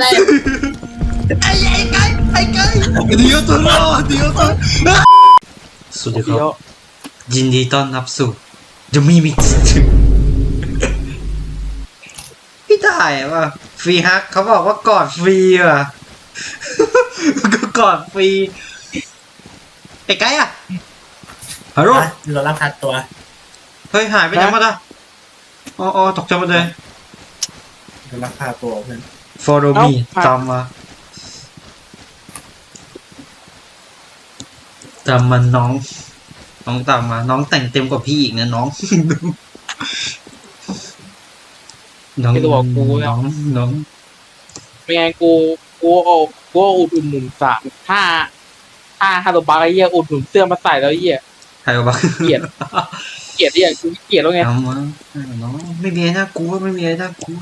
ไอ้ไอ้ไก่ไอ้ไก่เดี๋ยวตัวรอเดี๋ยวตัวสวัสดีครับ ยินดีต้อนรับสู่ The Mimic พี่ถ่ายว่าฟรีฮักเขาบอกว่ากอดฟรีว่ะก็กอดฟรีไอ้ไก่อะฮัลโหลเราลักพาตัว เฮ้ยหายไปไหนหมดอะอ๋ออ๋อตกใจหมดเลยเราลักพาตัวเพื่อน Follow เอ้า me ผ่านตามมา ตามมาน้อง น้องตามมา น้องแต่งเต็มกว่าพี่อีกนะน้อง น้องไม่ต้องบอกกูนะ น้องน้อง ไม่งั้นกูกูเอากูเอาอุดหนุนสามห้าห้าฮาโลบาร์ไอ้เหี้ยอุดหนุนเสื้อมาใส่แล้วไอ้เหี้ยใครวะเกลียด เกลียดไอ้เหี้ยกูเกลียดแล้วไง น้องวะน้อง ไม่มีอะไรน่ากลัวไม่มีอะไรน่ากลัว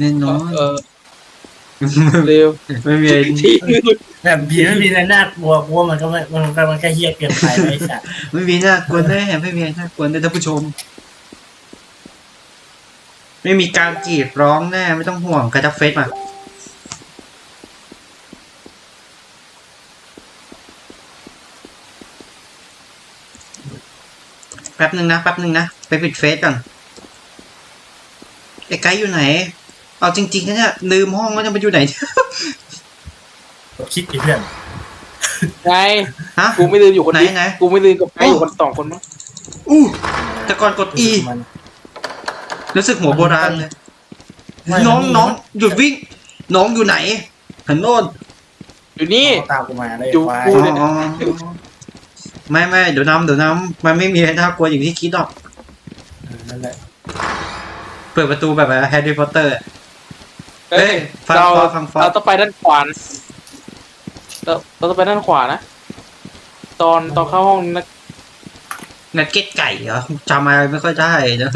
แน่นอน เออเร็วไม่มีอะไรทีมือแบบผีไม่มีอะไรน่ากลัวกลัวมันก็ไม่มันก็มันแค่เฮี้ยเกินไปไอ้สัตว์ไม่มีน่ากลัวแน่ไม่มีอะไรน่ากลัวแน่ท่านผู้ชม ไม่มีการกรีดร้องแน่ไม่ต้องห่วงกระจับเฟซมาแป๊บหนึ่งนะแป๊บหนึ่งนะ ไปปิดเฟซก่อนไอ้ไกด์อยู่ไหน เอาจริงๆนะเนี่ยลืมห้องแล้วจะไปอยู่ไหน คิดดิเพื่อนไงฮะ กูไม่ลืมอยู่คนไหนเดียวไหนกูไม่ลืมกับใครอยู่คนสองคนมั้งอู้แต่ก่อนกด E มันรู้สึกหัวโบราณเลยไม่น้องมันมีน้องหยุดวิ่ง น้องอยู่ไหนหันโน่นอยู่นี่ ตามกูมาเลยอยู่ควายกูอ๋ออ๋อไม่ไม่เดี๋ยวนำเดี๋ยวนำมันไม่มีอะไรน่ากลัวอย่างที่คิดหรอกเออนั่นแหละ เปิดประตูแบบแฮร์รี่พอตเตอร์ เอ้ยฟังเราฟอสฟังฟอสเราต้องไปด้านขวานะเราเราต้องไปด้านขวานะ ตอนตอนเข้าห้องนะนัดเก็ตไก่เหรอจำอะไรไม่ค่อยได้นะ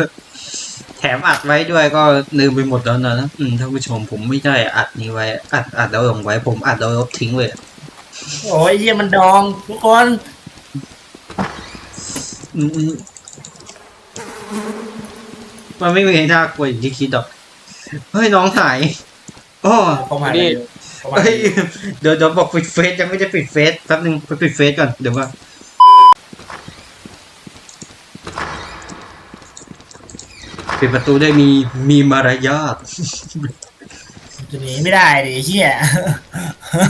แถมอัดไว้ด้วยก็ลืมไปหมดแล้วนะอืมท่านผู้ชมผมไม่ได้อัดนี้ไว้ อัดอัดแล้วลงไว้ ผมอัดแล้วลบทิ้งเลยโอ้ยเฮี้ยมันดองทุกคนอืมอืมมันไม่มีอะไรน่ากลัวอย่างที่คิดหรอก เฮ้ยน้องหายโอ้เข้ามาเลยเข้ามาเฮ้ยเดี๋ยวเดี๋ยวบอกปิดเฟซยังไม่ได้ปิดเฟซแป๊บนึงไปปิดเฟซก่อนเดี๋ยวว่าปิดประตูได้มีมีมารยาทจะหนีไม่ได้ดิเฮี้ย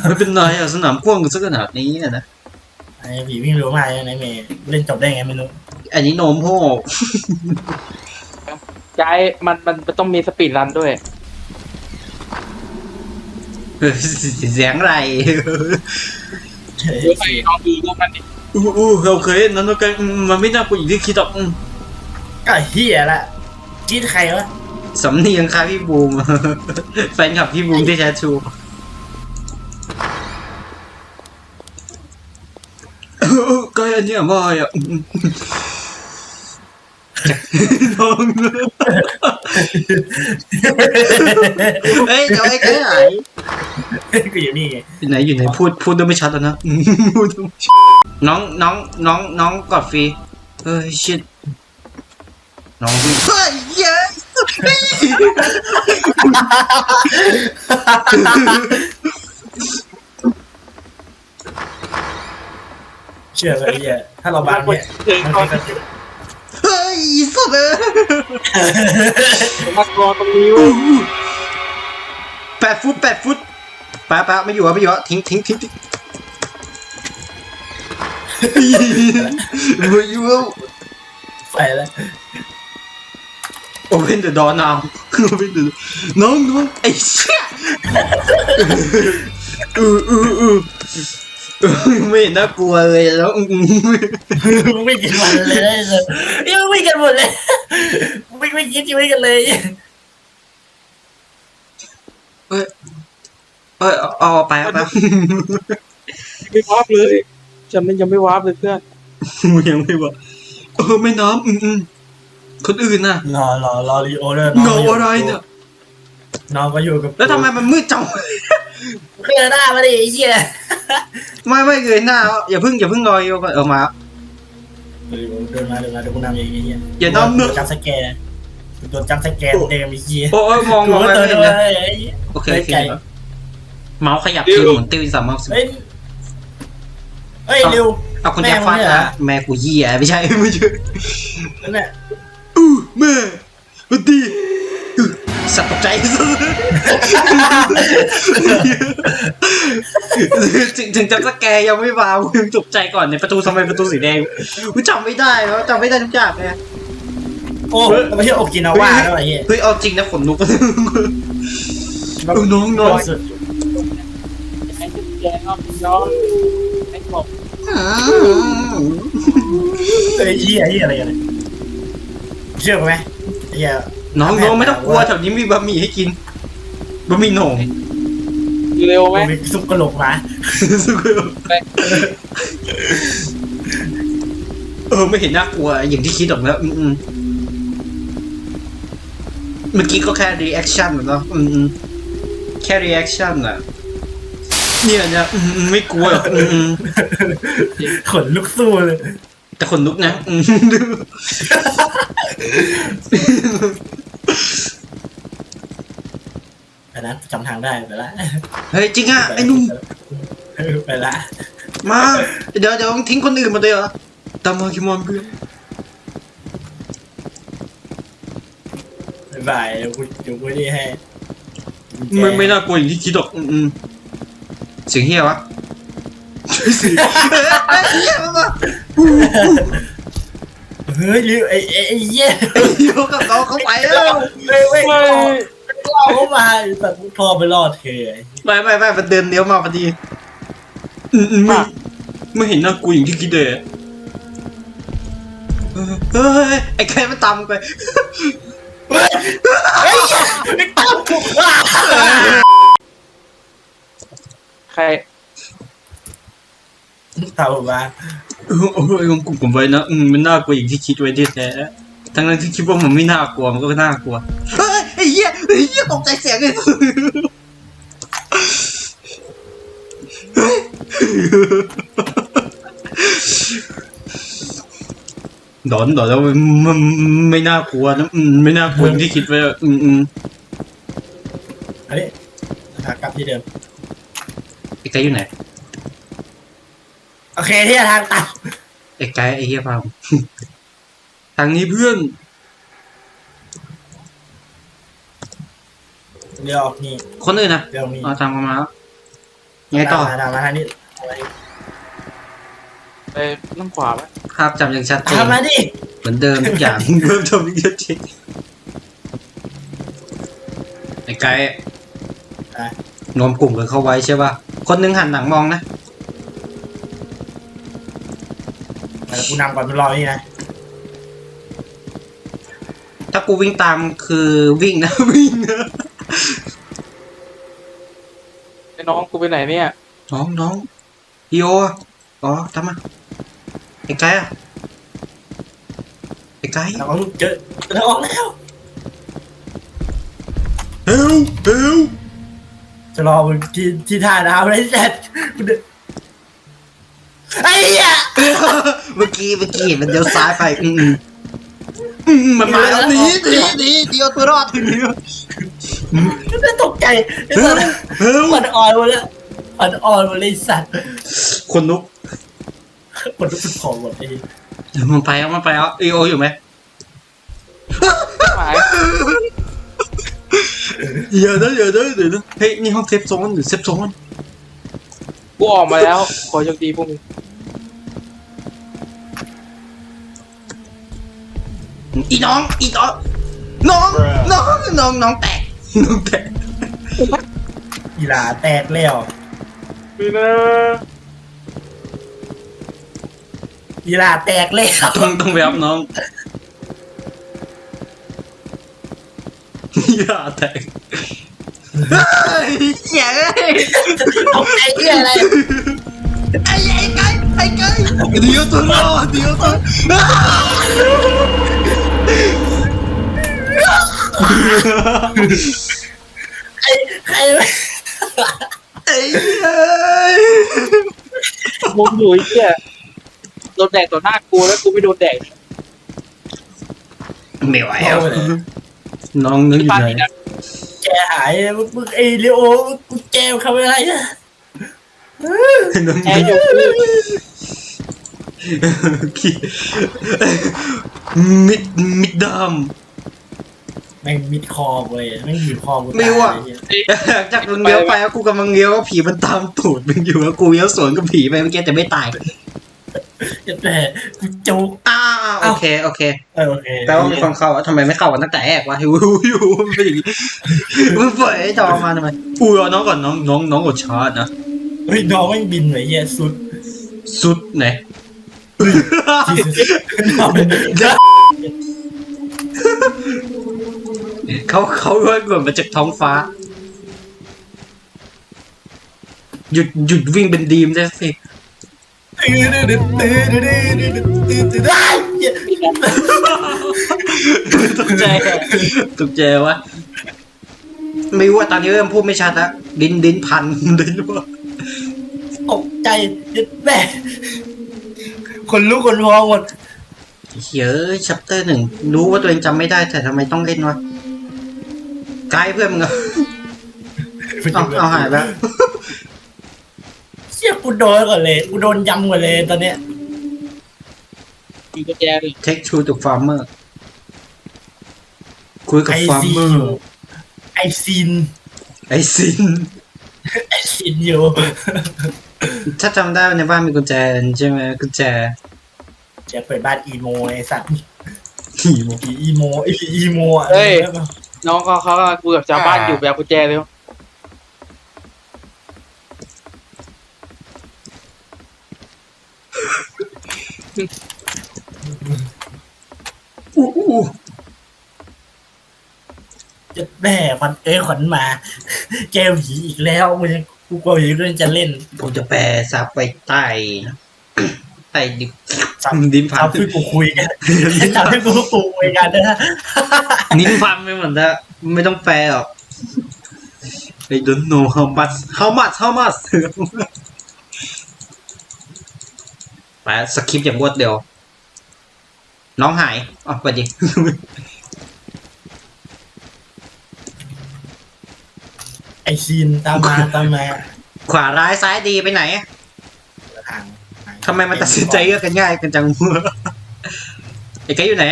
ไม่เป็นไรอะสนามกว้างซะขนาดนี้อะนะไอ้ผีวิ่งเร็วมากเลยนะเมย์เล่นจบได้ไงไม่รู้อันนี้โนมโฮ ใจมันมันมันต้องมีสปีดรันด้วย เสียงอะไรเฮ้ยเดี๋ยวไปลองดูรูปนั้นดิอู้อู้โอเคนั้นโอเคอืมมันไม่น่ากลัวอย่างที่คิดหรอกอืมก็เฮี้ยละคิดใครวะสำเนียงคล้ายพี่บูม แฟนคลับพี่บูมที่แท้ทรูเออก็อันเนี้ยมาอะน้องเฮ้ย เดี๋ยวไอ้แก่ไหนกูอยู่นี่ไงไหนอยู่ไหนพูดพูดด้วยไม่ชัดแล้วนะพูดด้วยไม่ชัดน้องน้องน้องน้องกอดฟรีเฮ้ยชิดน้องวิ่งเฮ้ยเย้ยเชื่อเลยเฮี้ยถ้าเราบ้านเนี่ยเดินมันเข้าเป็นกระสือเฮ้ย สุดเลยนักรอตรงนี้เว้ยแปดฟุตแปดฟุตป้าป้าไม่อยู่อะไม่อยู่อะทิ้งทิ้งทิ้งทิ้งไม่อยู่แล้ว ไปแล้ว Open the door now Open the door น้องน้องไอ้เชี่ยอืออืออือเออ ไม่เห็นน่ากลัวเลยแล้วอืออือมึงไม่กินมันเลยนะไอ้สัสยังไม่กันหมดเลยไม่ไม่คิดชีวิตกันเลยเอ้ยเอาเอาไปเอาไปไม่วาร์ปเลยฉันมันยังไม่วาร์ปเลยเพื่อนยังไม่บอกเออไม่น้ำอืมอืมคนอื่นน่ะรอรอรอรีโอเดอร์เงาอะไรเนี่ยน้องก็อยู่กับแล้วทำไมมันมืดจังเคลียร์หน้ามาดิไอ้เหี้ย ไม่ไม่เงยหน้าอย่าพิ่งอย่าพิ่งงอยก่อนเออมามเดินมาเดินมาเดินกูนำเอย่างเงี้ยอย่านำเนอะจับสแกนโดนจับสแกนเดิมไอ้เหี้ยโอ้ยมองมองไรเตือนไม่เลเห็นะยไอ้เลยโอเคโอเคเมาส์ขยับทีหมุนติ้วสามเมาส์เฮ้ยเฮ้ยเร็วเอาคนแก่ฟาดเนี่ยเหรอนะแม่กูเหี้ยไม่ใช่ไม่ใช่นั่นแหละอู้แม่วันดี สัตว์ตกใจถึงถึงจำสแกร์ยังไม่มามึงตกใจก่อนในประตูทำไมประตูสีแดงกูจำไม่ได้แล้วจำไม่ได้ทุกอย่างเลยโอ้ไม่ใช่โอกินาว่าแล้วไอ้เหี้ยเฮ้ยเอาจริงนะขนลุกเออน้องน้องสุดไอ้ตุ๊กแกน้องน้องไอ้บอกเฮ้ยเหี้ยเหี้ยอะไรกันเนี่ยเชื่อไหมเหี้ย น้องน้องไม่ต้องกลัวแถวนี้มีบะหมี่ให้กินบะหมี่โหน่งเร็วไหมมีซุปกระโหลกหมาเออไม่เห็นน่ากลัวอย่างที่คิดหรอกนะอืมอืมเมื่อกี้ก็แค่รีแอคชั่นเนาะอืมอืมแค่รีแอคชั่นอะเนี่ยเนี่ยอืมอืมไม่กลัวหรอกอืมอืมขนลุกสู้เลย แต่คนลุกนะอืม ไปนะจำทางได้ไปละเฮ้ยจริงอะไอ้หนุ่มไปละมาเดี๋ยวเดี๋ยวทิ้งคนอื่นมาเลยเหรอตามมาคิมอนเพื่อนบ๊ายบายเดี๋ยวกูเดี๋ยวกูนี่ให้ไม่ไม่น่ากลัวอย่างที่คิดหรอกอืมอืมเสียงเฮียวะช่วยสิเฮ้ยเฮียมาเฮ้ยลิวไอ้ไอ้ไอ้เหี้ยเยวกับเขาเข้าไปแล้วเว้ยเว้ยล่อเข้ามาแต่พอไปรอดเธอไม่ไม่ไม่มันเดินเลี้ยวมาพอดีมอืมไม่เห็นหน่ากลัวอย่างที่คิดเลยเฮ้ยไอ้ใครมันตามไปไม่ตามกูใครตามผมมา เออเออไอ้ของกลุ่มผมไว้นะอืมมันน่ากลัวอย่างที่คิดไว้ที่แท้ทั้งนั้นที่คิดว่ามันไม่น่ากลัวมันก็น่ากลัวเฮ้ยไอ้เหี้ยไอ้เหี้ยตกใจเสียงเลยดอนดอนแล้วมันมันไม่น่ากลัวนะอืมไม่น่ากลัวอย่างที่คิดไว้อะอืมอืมอันนี้ขากลับที่เดิมไอ้ไก่อยู่ไหน โอเคที่ทางตัดไอ้ไก่ไอ้เหี้ยเปล่าทางนี้เพื่อน เดี๋ยวออกนี่ คนอื่นนะเดี๋ยวนี้เอาทางมาแล้วไงต่อมามาทางนี้ไปนั่งขวาไหมภาพจำยังชัดเจนทำมาดิเหมือนเดิมทุกอย่างเริ่มทำยังชัดเจนไอ้ไก่รวมกลุ่มกันเข้าไว้ใช่ป่ะ คนหนึงหันหลังมองนะ กูนำก่อนมันรอนี่นะถ้ากูวิ่งตามคือวิ่งนะ วิ่งนะไอ้น้องกูไปไหนเนี่ยน้องน้องฮิโออะอ๋อทำมาไอ้ไก่อะไอ้ไก่เราก็เจอเราออกแล้วเฮลเฮลจะรอมึงที่ที่ท่าน้ำเลยเสร็จกูเดิน ไอ้เหี้ยเมื่อกี้เมื่อกี้เห็นมันเดียวซ้ายไปอืมอืมอืมมันมาแล้วหนีหนีหนีเดียวตัวรอดถึงนี้ไม่ตกใจไอ้เฮสัลตว์เฮลอ่อนอ่อนหมดแล้วอ่อนอ่อนหมดเลยไอ้สัตว์คนลุกคนทุกคนของหมดไอ้เดี๋ยวมันไปเอามันไปเอาอีโออยู่ไหมหมายอย่านะอย่านะเดี๋ยวนะเฮ้ยนี่ห้องเซฟโซนหรือเซฟโซน กูออกมาแล้ว ขอโชคดีพวกมึงอีน้อง อีน้อง น้อง น้อง น้อง น้องแตก น้องแตกกีฬาแตกแล้วพี่นะกีฬาแตกแล้วต้องต้องไปรับน้องอย่าแตก เฮ้ยเหี้ยเอ้ยตกใจเหี้ยอะไรไอ้ไอ้ไก่ไอ้ไก่เดี๋ยวตัวรอดเดี๋ยวตัวไอ้ใครไอ้เอ้ยมึงอยู่ไอ้เหี้ยโดนแดกต่อหน้ากูแล้วกูไม่โดนแดกไม่ไหวเอาอะไปเลยน้องนึกอยู่ไหน แกหายมึงมึงไอ้เลโอกูแกทำอะไรอะน้องแอร์อยู่ขี้มิดมิดดามแม่งมิดคอกูเลยแม่งบีบคอกูตายไม่ว่าเลยเหี้ยจากมึงเลี้ยวไปแล้วกูกำลังเลี้ยวแล้วผีมันตามตูดมึงอยู่แล้วกูเลี้ยวสวนกับผีไปเมื่อกี้แต่ไม่ตาย แต่กูจุกอ่าโอเคโอเคเออโอเคแปลว่ามีคนเข้าอะทำไมไม่เข้ากันตั้งแต่แรกวะหิวหิวมันเป็นอย่างงี้มึงปล่อยไอ้จอมาทำไมอุ้ยเอาน้องก่อนน้องน้องน้องกดชาร์จนะเฮ้ยน้องแม่งบินเลยเฮียสุดสุดไหนที่สุดน้องเป็นเขาเขาเลื่อนกดมาจากท้องฟ้า หยุดหยุดวิ่งเป็นดีมได้สิ ตกใจตกใจวะไม่รู้ว่าตอนนี้เริ่มพูดไม่ชัดละดินดินพันดินวะตกใจยึดแม่คนรู้คนพองหมดเหี้ยชัปเตอร์หนึ่งรู้ว่าตัวเองจำไม่ได้แต่ทำไมต้องเล่นวะกายเพื่อนมึงเเอาเอาหายแล้ว ชี่ยกูโดนก่อนเลยกูโดนยำก่อนเลยตอนเนี้ยมีกุญแจเลยเทคชูตุกฟาร์มเมอร์คุยกับไอฟาร์มซีเมอร์ไอซีนไอซิน ไอซีนอยู่ ถ้าจำได้ในบ้านมีกุญแจใช่ไหมกุญแจจะเปิดบ้านอีโมไอสัตว์หีโมอีอีโมอีอีโมอะน้องเขาเขากำลังคุยกับชาวบ้านอยู่แบบกุญแจเลย อู้อู้จะแม่ควันเอ้ยขวัญมาแกวผีอีกแล้วมึงยังกูกลัวผีเรื่องจะเล่นผมจะแปลซับไปใต้ใต้ดินซับดินพันทำให้กูคุยกันทำให้กูคุยกันนะดินพันไม่เหมือนนะไม่ต้องแปลหรอก I don't know how much how much how much ไปสคริปต์อย่างรวดเร็ว น้องหายอ๋อไปดิไอซีนตามมาตามมาขวาร้ายซ้ายดีไปไหนทางทำไมมันตัดสินใจเลือกกันง่ายกันจังไอ้ไก่อยู่ไหน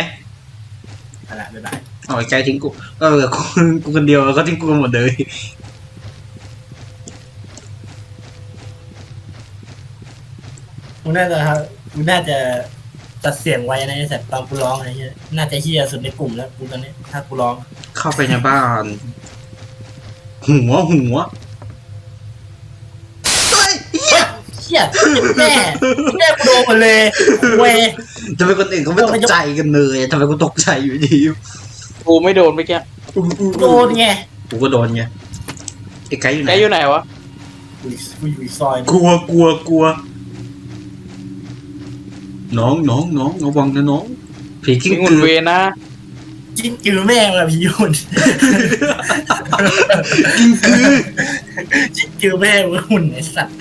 อะไรบ๊ายบายอ๋อไอ้ไก่ทิ้งกูก็เหลือกูกูคนเดียวแล้วก็ทิ้งกูกันหมดเลย กูน่าจะครับกูน่าจะตัดเสียงไว้นะไอ้สัตว์ตอนกูร้องอะไรเงี้ยน่าจะเฮียสุดในกลุ่มแล้วกูตอนนี้ถ้ากูร้องเข้าไปในบ้าน หัวหัวเฮ้ยเหี้ยเฮียแม่แม่กูโดนหมดเลยเวยทำไมคนอื่นเขาไม่ตกใจกันเลยทำไมกูตกใจอยู่ดีกูไม่โดนเมื่อกี้โดนไงกูก็โดนไงไอ้ไก่อยู่ไหแกนอยู่ไหนวะกูกูอยู่อีกซอยกลัวกลัวกลัว น้องน้องน้องระวังนะน้อง ผีกิ้งมีหุ่กืนอเวรนะจิ้งจือแม่งแบบพี่ยุ่นกิ้งกือจิ้งจือแม่งแบบหุ่นไอ้สัตว์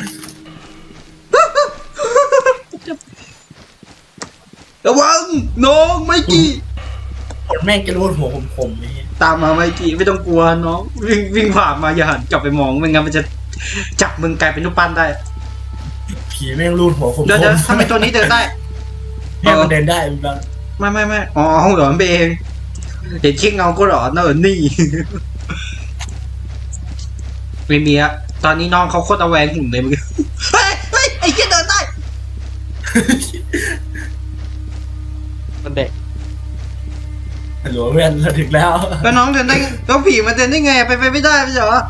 ระวังน้องไม่กี่ผลแม่งจะรูดหัวผมผมไอ้เหี้ยตามมาไม่กี่ไม่ต้องกลัวน้องวิ่งวิ่งผ่านมาอย่าหันกลับไปมองไม่งั้นมันจะจับมึงกลายเป็นรูปปั้นได้ผีแม่งรูดหัวผมเดี๋ยวผเดี๋ยวมทำไมตัวนี้เดินได้ แม่งมันเดินได้มันแบบไม่ไม่ไม่อ๋อเหรอมันเองเห็นขี้เงาก็หรอเนอะนี่ ไม่มีอะตอนนี้น้องเขาโคตรระแวงหุ่นเลยมึงเฮ้ยเฮ้ยไอ้เหี้ยเดินได้มันเด็กฮัลโหลเพื่อนเราถึงแล้ว แล้วน้องเดินได้ไงแล้วผีมันเดินได้ไงไปไปไม่ได้ไม่ใช่เหรอ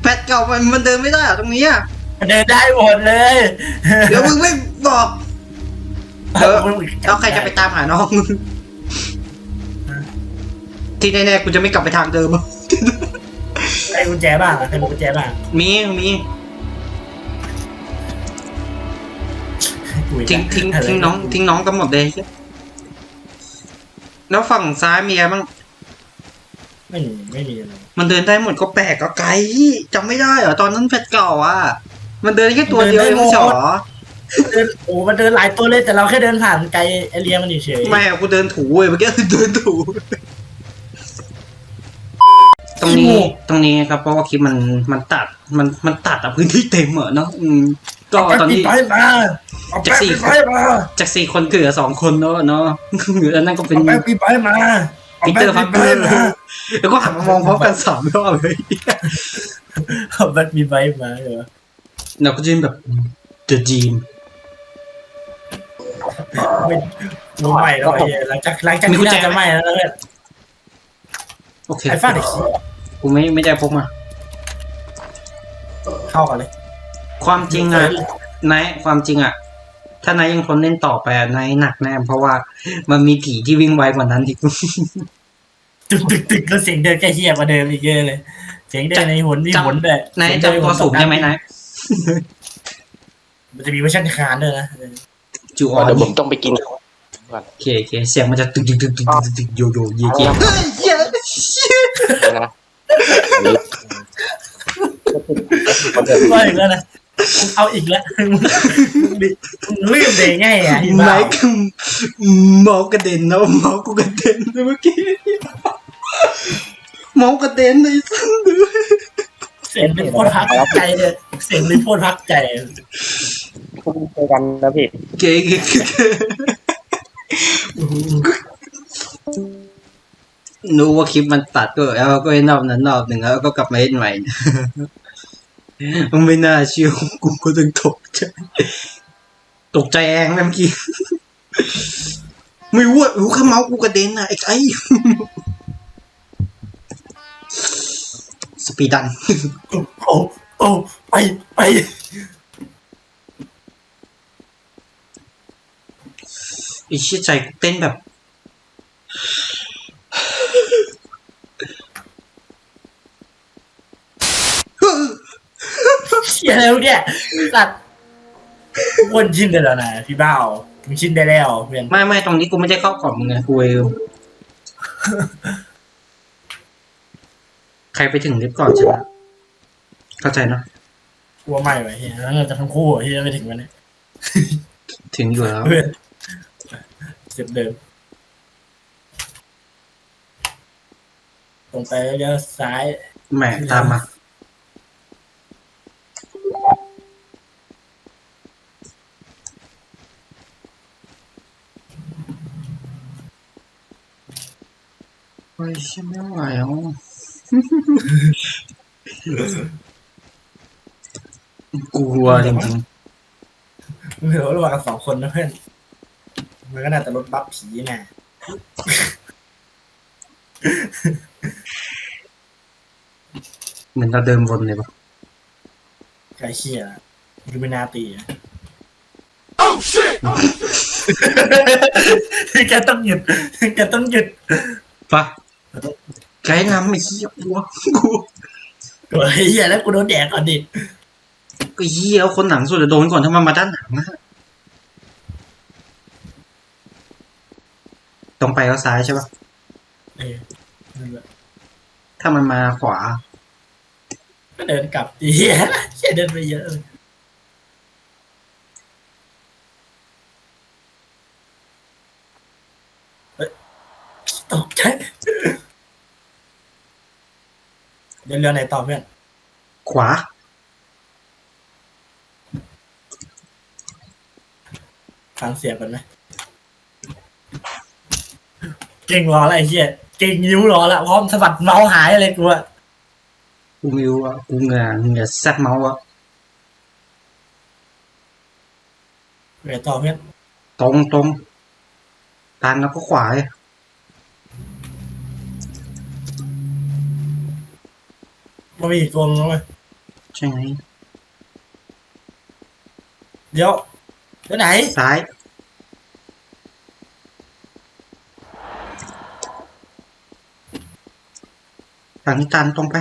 แพทเก่ามันมันเดินไม่ได้เหรอตรงนี้อะมันเดินได้หมดเลย เดี๋ยวมึงไม่บอก เออแล้วใครจะไปตามหาน้อง ที่แน่ๆกูจะไม่กลับไปทางเดิมใครกุญแจบ้างอะใครมีกุญแจบ้างมีมีคุยกัทิ้งทิ้งทิ้งน้องทิ้งน้องกันหมดเลย แล้วฝั่งซ้ายมีอะไรบ้าง ไม่มีไม่มีอะไรมันเดินได้หมดก็แปลกก็ไกลจำไม่ได้เหรอตอนนั้นแพทเก่าอะ มันเดินแค่ตัวเดียวเองไม่ใช่เหรอ เดินโอ้มันเดินหลายตัวเลยแต่เราแค่เดินผ่านไกลไอเลียมันเฉยๆไม่อะกูเดินถูเว้ยเมื่อกี้เดินถู ตรงนี้ตรงนี้ครับเพราะว่าคลิปมันมันตัดมันมันตัดอะพื้นที่เต็มอะเนาะอืมก็เอาตอนแป๊บนี้ปีไปมาเอาจากแป๊บสี่ปีไปมาจากสี่คนเหลือสองคนเนาะเนาะแล้วนั่นก็เป็น เอาแป๊บปีไปมาเอาปีเตแป๊อบร์พัปีกไปเกอร์มาแล้วก็หันมามองพร้อมกันสามรอบเลยเอาแป๊บปีไปมาเหรอเราก็จะเป็นแบบ The Dream ไม่รู้ใหม่แล้วไอ้เหี้ยหลังจากหลังจากนี้จน่าจะใหม่แล้วเพื่อนโอเคไอ้ฟาดไอ้ขี้กูไม่ไม่ได้พกมา เข้ากันเลย ความจริงอะนายความจริงอะถ้านายยังทนเล่นต่อไปนายหนักแน่เพราะว่ามันมีผีที่วิ่งไวกว่านั้นอีกตึกตึกตึกแล้วเสียงเดินแค่เฮียกว่าเดิมอีกเยอะเลย เสียงเดินในหนมีจำหนด้วยนายจำตัวสูงได้ไหมนายมันจะมีเวอร์ชันคานด้วยนะ จูออนเดี๋ยวผมต้องไปกินโอเคโอเคเสียงมันจะตึกตึกตึกตึกตึกตึกโยโย่เย่เย่เอาเฮ้ยเหี้ยนะอันนี้ว่าอีกแล้วนะมึงเอาอีกแล้วมึงดิมึงลืมได้ไงอะที่บ้านายคือเมาส์กระเด็นนะเมาส์กูกระเด็นเลยเมื่อกี้เมาส์กระเด็นเลยสันเลยเสียงเป็นโคตรพักใจเลยเสียงเป็นโคตรพักใจ คุณเจอกันนะพี่ เก๋เก๋เก๋รู้ว่าคลิปมันตัดก็แล้วก็ไอ้รอบนั้นรอบหนึ่งแล้วก็กลับมาเล่นใหม่ มันไม่น่าเชื่อกูก็ต้องตกใจตกใจเองนะเมื่อกี้ ไม่รู้ว่ารู้แค่เมาส์กูกระเด็นนะไอ้ไอ้สปีดัน โอ้ โอ้ ไป ไป อ้เชี่ยใจกูเต้นแบบเชียแล้วเนี่ยสัตว์วนชินได้แล้วนะพี่บ้าวมึงชินได้แล้วเพื่อนไม่ไม่ตรงนี้กูไม่ได้เข้ากล่องมึงไงกูเองใครไปถึงลิฟต์ก่อนชนะเข้าใจเนอะกลัวไม่ไหวเฮียแล้วเราจะทั้งคู่อะที่จะไม่ถึงวันนี้ถึงอยู่แล้ว เพื่อน เจ็บเดิม ตรงไปแล้วเลี้ยวซ้าย แหมตามมา โอ้ยฉันไม่ไหวแล้วกลัวจริงมึงเห็นว่าระหว่างกันสองคนนะเพื่อน มันก็น่าจะลดบัฟผีน่ะๆเหมือนเราเดินวนเลยปะไอ้เชี่ยยูมินาตีอะแกต้องหยุดแกต้องหยุดปะไกด์นำไอ้เหี้ยกลัวกลัวโอ้ยเฮียแล้วกูโดนแดกก่อนดิก็เหี้ยคนหนังสุดจะโดนก่อนถ้ามันมาด้านหลังนะ ตรงไปก็ซ้ายใช่ปะเออนั่นแหละถ้ามันมาขวา ก็เดินกลับดิเฮียเฮียเดินไปเยอะเลยเฮ้ยตกใจเดินเรือไหนต่อเพื่อนขวา ฟังเสียงกันไหม เก่งรออะไรเฮียเก่งยิ้วรอละพร้อมสะบัดเมาส์หายเลยกูอะกูไมิวอะกูเหงาเหงาแซดเมาส์อะเดี๋ยวต่อเพื่อนตรงตรงตันแล้วก็ขวาเลยมันมีอีกตัวนึงไหมใช่ไหมเดี๋ยวเดี๋ยวไหน ซ้าย ฝั่งนี้ตันตรงไป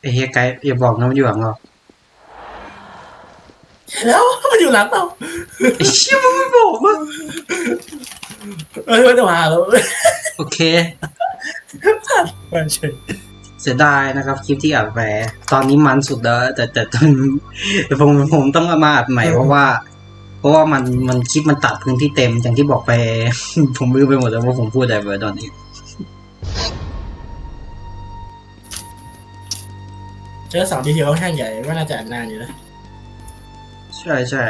ไอ้เฮียไกด์อย่าบอกนะมันอยู่หลังเราแล้วมันอยู่หลังเราไอ้เชี่ยมันไม่บอกว่าเออมันจะมาแล้วโอเคมันเฉย เสียดายนะครับ คลิปที่อัดไปตอนนี้มันสุดแล้วแต่แต่ตอนแต่ผมผมต้องเอามาอัดใหม่เพราะว่า เพราะว่ามันมันคลิปมันตัดพื้นที่เต็มอย่างที่บอกไป ผมลืมไปหมดแล้วว่าผมพูดอะไรไปตอนนี้เจอเสาดีเทลค่อนข้างใหญ่ก็น่าจะอัดนานอยู่นะใช่ใช่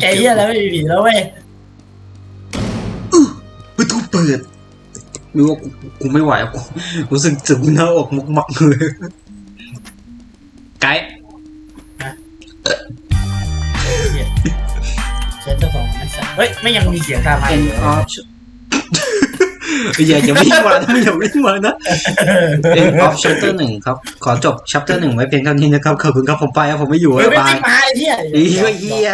แกเฮียแล้วไม่มีผีแล้วเว้ยประตูเปิดรู้ว่ากูกูไม่ไหวกูรู้สึกจุกหน้าอกมุกมักเลยไกด์เซตเจ้าของไม่ใส่เฮ้ย ไม่ยังมีเสียงตามมาเป็นอยู่อ อฟอย่าอย่าวิ่งมานะอย่าวิ่งมานะเป็นออฟชัปเตอร์หนึ่งครับ ขอจบชัปเตอร์หนึ่งไว้เพียงเท่านี้นะครับขอบคุณครับผมไปครับผมไม่อยู่เฮ้ยบ๊ายไม่บายติดมาไอ้เหี้ยไอ้เหี้ย